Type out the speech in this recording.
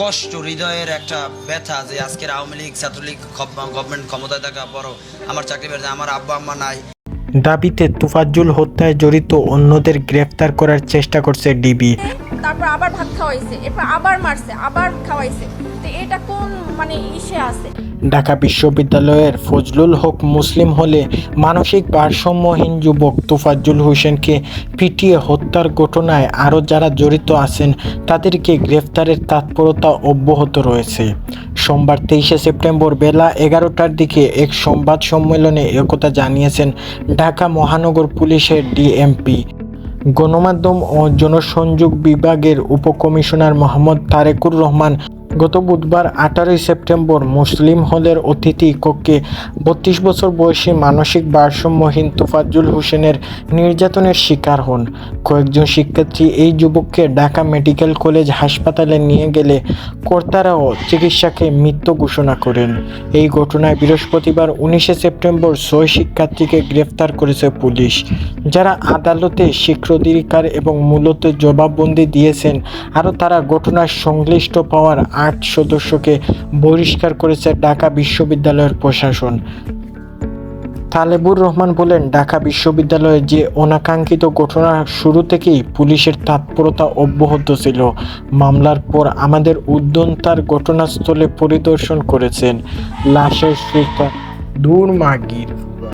কষ্ট, হৃদয়ের একটা ব্যথা যে আজকের আওয়ামী লীগ, ছাত্রলীগ গভর্নমেন্ট ক্ষমতায় থাকা বড়। আমার চাকরি বেড়েছে আমার আব্বা আম্মা নাই। দাবিতে তুফাজ্জুল হত্যায় জড়িত অন্যদের গ্রেফতার করার চেষ্টা করছে ডিবি। তারপর আবার ভাত খাওয়াইছে, এরপর আবার মারছে, আবার খাওয়াইছে। তো এটা কোন মানে ইসে আছে? ঢাকা বিশ্ববিদ্যালয়ের ফজলুল হক মুসলিম হলে মানসিক ভারসাম্যহীন যুবক তোফাজ্জুল হোসেনকে পিটিয়ে হত্যার ঘটনায় আরও যারা জড়িত আছেন, তাদেরকে গ্রেফতারের তৎপরতা অব্যাহত রয়েছে। সোমবার তেইশে সেপ্টেম্বর বেলা এগারোটার দিকে এক সংবাদ সম্মেলনে একথা জানিয়েছেন ঢাকা মহানগর পুলিশের ডিএমপি। গণমাধ্যম ও জনসংযোগ বিভাগের উপকমিশনার মোহাম্মদ তারেকুর রহমান গত বুধবার আঠারোই সেপ্টেম্বর মুসলিম হলের অতিথি কক্ষে বত্রিশ বছর বয়সী মানসিক ভারসাম্যহীন তোফাজ্জুল হোসেনের নির্যাতনের শিকার হন। কয়েকজন শিক্ষার্থী এই যুবককে ঢাকা মেডিকেল কলেজ হাসপাতালে নিয়ে গেলে কর্তারাও চিকিৎসাকে মৃত্যু ঘোষণা করেন। এই ঘটনায় বৃহস্পতিবার উনিশে সেপ্টেম্বর ছয় শিক্ষার্থীকে গ্রেফতার করেছে পুলিশ, যারা আদালতে স্বীকৃতিকার এবং মূলত জবাববন্দি দিয়েছেন। আরও তারা ঘটনার সংশ্লিষ্ট পাওয়ার আট সদস্যকে বহিষ্কার করেছে ঢাকা বিশ্ববিদ্যালয়ের প্রশাসন। তালেবুর রহমান বলেন, ঢাকা বিশ্ববিদ্যালয়ে যে অনাকাঙ্ক্ষিত ঘটনা শুরু থেকেই পুলিশের তৎপরতা অব্যাহত ছিল। মামলার পর আমাদের উদ্যন্তার ঘটনাস্থলে পরিদর্শন করেছেন লাশের সুতা দূর মাগির